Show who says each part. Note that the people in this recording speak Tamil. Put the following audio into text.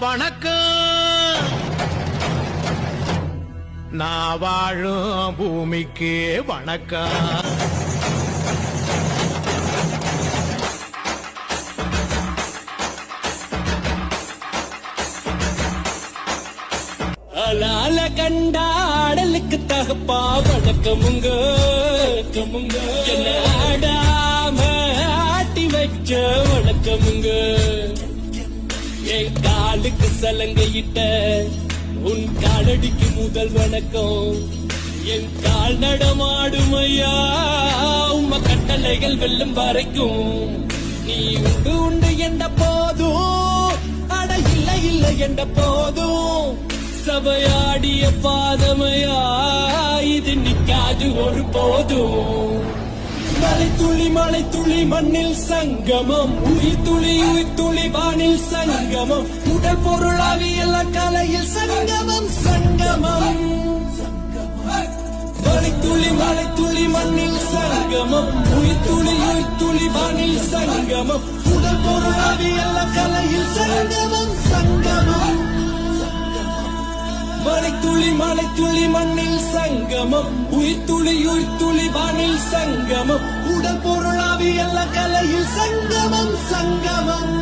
Speaker 1: வணக்கம். நான் வாழும் பூமிக்கு வணக்கம்.
Speaker 2: அலால கண்டாடலுக்கு தகப்பா வணக்கமுங்க. வணக்கமுங்க. என்ன ஆடாம ஆட்டி வச்ச வணக்கமுங்க. என் காலுக்கு சலங்கையிட்ட உன் காலடிக்கு முதல் வணக்கம். என் கால் நடமாடும் ஐயா உம்ம கட்டளைகள் வெல்லும் வரைக்கும். நீ உண்டு உண்டு என்ற போதும் அட இல்லை இல்லை என்ற போதும். சபையாடிய பாதமையா இது நிக்காது ஒரு போதும். மலை துளி மலை துளி மண்ணில் சங்கமம். உயிர் துளி உயிர் துளி வானில் சங்கமம். உடல் பொருளாவியல் கலையில் சங்கமம் சங்கமம். மலை துளி மலை துளி மண்ணில் சங்கமம். உயிர் துளி உயிர் துளி வானில் சங்கமம். உடல் பொருளாவியல் கலையில் சங்கமம் சங்கமம். மலை துளி மலை துளி மண்ணில் சங்கமம். உயிர் துளி உயிர் துளி வானில் சங்கமம் உடல் பொருளாவியல்ல கலையில் சங்கமம் சங்கமம்.